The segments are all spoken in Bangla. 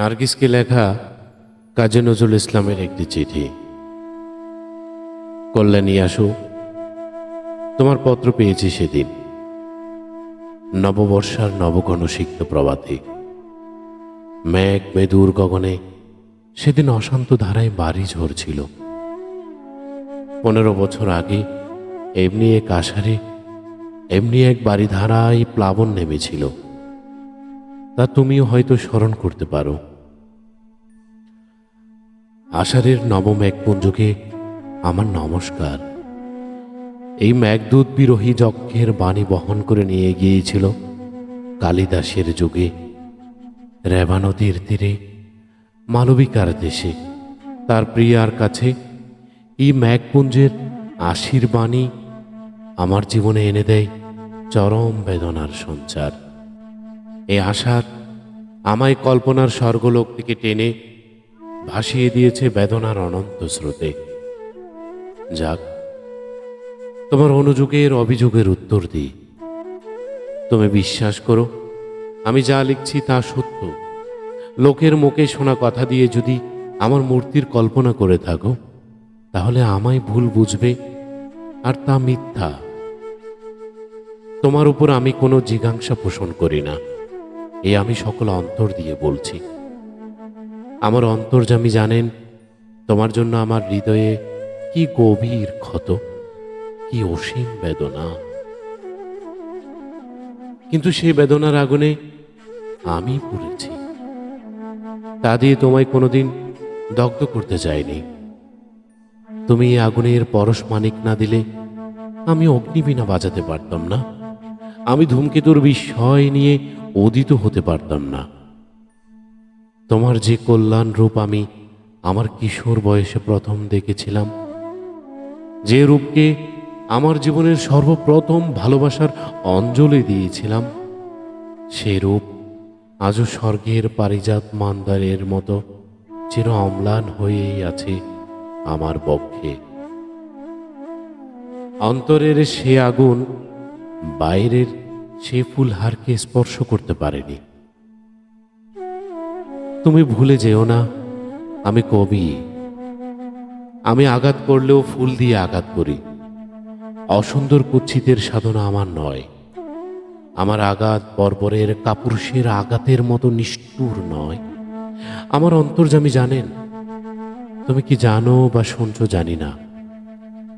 নার্গিসকে লেখা কাজী নজরুল ইসলামের একটি চিঠি। কল্যাণী, আসু। তোমার পত্র পেয়েছি সেদিন। নববর্ষার নবগণসিক্ত প্রভাতে মেঘ মেদুর গগনে সেদিন অশান্ত ধারায় বাড়ি ঝরছিল। পনেরো বছর আগে এমনি এক আষাঢ়ে, এমনি এক বাড়ি ধারায় প্লাবন নেমেছিল। তা তুমিও হয়তো স্মরণ করতে পারো। আষাঢ়ের নবম একপুঞ্জকে আমার নমস্কার। এই মেঘদূত বিরোহী যজ্ঞের বাণী বহন করে নিয়ে গিয়েছিল কালিদাসের যুগে রেবা নদীর তীরে মালবিকার দেশে। তার প্রিয়ার কাছে এই মেঘপুঞ্জের আশির বাণী আমার জীবনে এনে দেয় চরম বেদনার সঞ্চার। এ আশার আমায় কল্পনার স্বর্গলোক থেকে টেনে ভাসিয়ে দিয়েছে বেদনার অনন্ত স্রোতে। যাক, তোমার অনুযোগের অভিযোগের উত্তর দিই। তুমি বিশ্বাস করো, আমি যা লিখছি তা সত্য। লোকের মুখে শোনা কথা দিয়ে যদি আমার মূর্তির কল্পনা করে থাকো, তাহলে আমায় ভুল বুঝবে আর তা মিথ্যা। তোমার উপর আমি কোনো জিজ্ঞাসা পোষণ করি না। এ আমি সকল অন্তর দিয়ে বলছি। আমার অন্তর্জামী জানেন, তোমার জন্য আমার হৃদয়ে কি গভীর ক্ষত, কি অসীম বেদনা। কিন্তু সেই বেদনার আগুনে আমি পুড়েছি। তা দিয়ে তোমায় কোনোদিন দগ্ধ করতে চাইনি তুমি আগুনের পরশ মানিক না দিলে আমি অগ্নিবীণা বাজাতে পারতাম না। আমি ধূমকেতুর বিস্ময় নিয়ে উদিত হতে পারতাম না। তোমার যে কল্যাণ রূপ আমি আমার কিশোর বয়সে প্রথম দেখেছিলাম, যে রূপকে আমার জীবনের সর্বপ্রথম ভালোবাসার অঞ্জলি দিয়েছিলাম, সে রূপ আজও স্বর্গের পারিজাত মান্দারের মতো চির অম্লান হয়েই আছে আমার পক্ষে। অন্তরের সে আগুন বাইরের সে ফুলহারকে স্পর্শ করতে পারেনি। তুমি ভুলে যেও না, আমি কবি। আমি আঘাত করলেও ফুল দিয়ে আঘাত করি। অসুন্দর কুচ্ছিতের সাধনা আমার নয়। আমার আঘাত বর্বরের কাপুরুষের আঘাতের মতো নিষ্ঠুর নয়। আমার অন্তর্জামী জানেন, তুমি কি জানো বা শুনছো জানি না।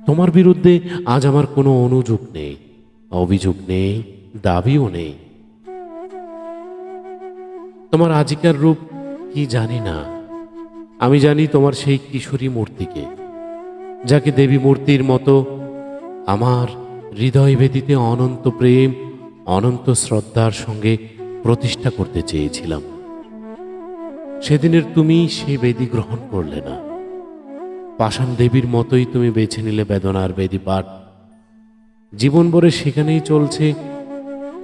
তোমার বিরুদ্ধে আজ আমার কোনো অনুযোগ নেই, অভিযোগ নেই, দাবিও নেই। তোমার আজিকার রূপ কি জানি না। আমি জানি তোমার সেই কিশোরী মূর্তিকে, যাকে দেবী মূর্তির মতো আমার হৃদয় ভেদিতে অনন্ত প্রেম, অনন্ত শ্রদ্ধার সঙ্গে প্রতিষ্ঠা করতে চেয়েছিলাম। সেদিনের তুমি সে বেদি গ্রহণ করলে না। পাষাণ দেবীর মতোই তুমি বেছে নিলে বেদনার বেদি পাঠ। জীবনভরে সেখানেই চলছে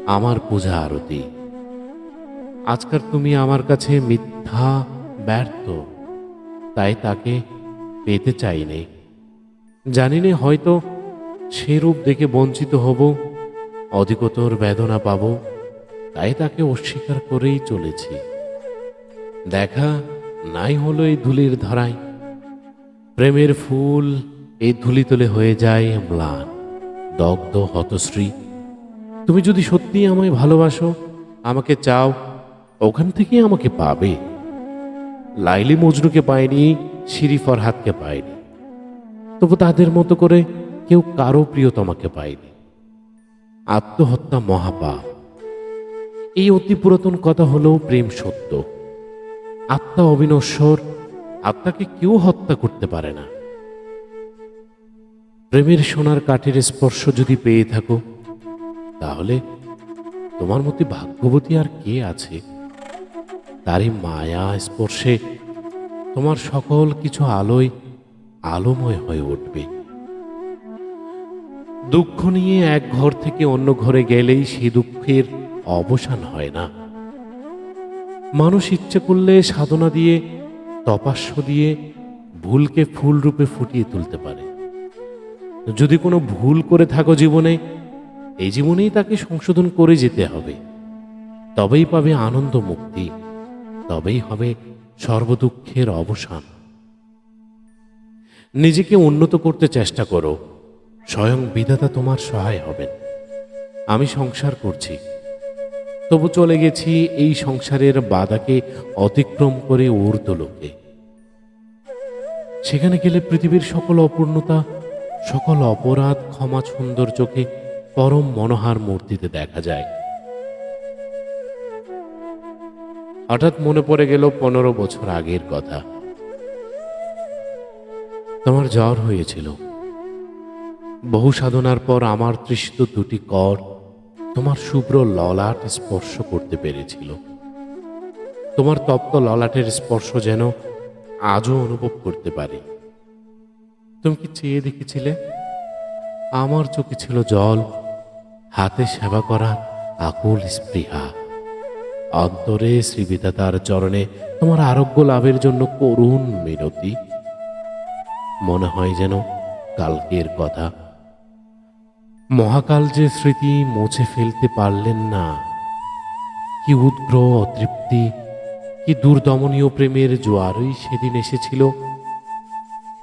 আমার পূজা আরতি। আজকার তুমি আমার কাছে মিথ্যা ব্যর্থ, তাই তাকে পেতে চাইনি জানি নে হয়তো সে রূপ দেখে বঞ্চিত হব, অধিকতর বেদনা পাব, তাই তাকে অস্বীকার করেই চলেছি। দেখা নাই হলো এই ধুলির ধারায়, প্রেমের ফুল এই ধুলি ধুলিতলে হয়ে যায় ম্লান, দগ্ধ হতশ্রী। তুমি যদি সত্যি আমায় ভালোবাসো, আমাকে চাও ওখান থেকে আমাকে পাবে। লাইলি মজনুকে পায়নি, শিরি ফরহাদকে পায়নি। তবু তাদের মতো করে কেউ কারও প্রিয়তমাকে পায়নি। আত্মহত্যা মহাপাপ। এই অতি পুরাতন কথা হলো প্রেম সত্য। আত্মা অবিনশ্বর, আত্মাকে কেউ হত্যা করতে পারে না। প্রেমের সোনার কাঠের স্পর্শ যদি পেয়ে থাকো, তাহলে তোমার মতে ভাগ্যবতী আর কে আছে? তারই মায়া স্পর্শে তোমার সকল কিছু আলোয় আলোময় হয়ে উঠবে। দুঃখ নিয়ে এক ঘর থেকে অন্য ঘরে গেলেই সেই দুঃখের অবসান হয় না। মানুষ ইচ্ছে করলে সাধনা দিয়ে, তপাস্য দিয়ে ভুলকে ফুল রূপে ফুটিয়ে তুলতে পারে। যদি কোনো ভুল করে থাকো জীবনে, এই জীবনেই তাকে সংশোধন করে যেতে হবে। তবেই পাবে আনন্দ মুক্তি। তবেই হবে সর্বদুঃখের অবসান। নিজেকে উন্নত করতে চেষ্টা করো, স্বয়ং বিধাতা তোমার সহায় হবেন। আমি সংসার করছি, তবু চলে গেছি এই সংসারের বাধাকে অতিক্রম করে ঊর্ধ্বলোকে সেখানে গেলে পৃথিবীর সকল অপূর্ণতা, সকল অপরাধ, ক্ষমা, সুন্দর চোখে পরম মনোহার মূর্তিতে দেখা যায়। হঠাৎ মনে পড়ে গেল পনেরো বছর আগের কথা। তোমার জ্বর হয়েছিল। বহু সাধনার পর আমার তৃষিত দুটি কর তোমার শুভ্র ললাট স্পর্শ করতে পেরেছিল। তোমার তপ্ত ললাটের স্পর্শ যেন আজও অনুভব করতে পারি। তুমি কি চেয়ে দেখেছিলে? আমার চোখে ছিল জল, হাতে সেবা করা আকুল স্পৃহা। অন্তরে শ্রীবিধাতার চরণে তোমার আরোগ্য লাভের জন্য করুণ মিনতি। মনে হয় যেন কালকের কথা। মহাকাল যে স্মৃতি মুছে ফেলতে পারলেন না। কি উদ্গ্র অতৃপ্তি, কি দুর্দমনীয় প্রেমের জোয়ারই সেদিন এসেছিল।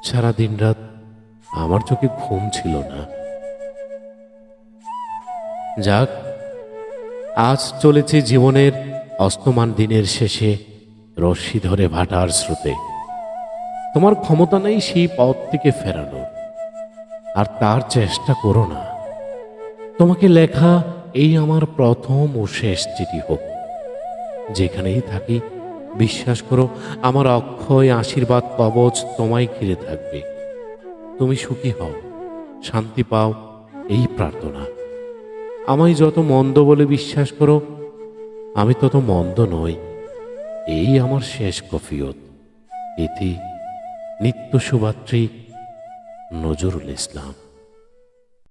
সারা দিন রাত আমার চোখে ঘুম ছিল না। যাক, আজ চলেছে জীবনের অস্তমান দিনের শেষে রশ্মি ধরে ভাটার স্রোতে। তোমার ক্ষমতা নেই সেই পথ থেকে ফেরানো, আর তার চেষ্টা করো না। তোমাকে লেখা এই আমার প্রথম ও শেষ চিঠি হোক। যেখানেই থাকি, বিশ্বাস করো, আমার অক্ষয় আশীর্বাদ কবচ তোমায় ঘিরে থাকবে। তুমি সুখী হও, শান্তি পাও, এই প্রার্থনা। আমায় যত মন্দ বলে বিশ্বাস করো আমি তত মন্দ নই। এই আমার শেষ কফিয়ত। ইতি নিত্য সুভাত্রী নজরুল ইসলাম।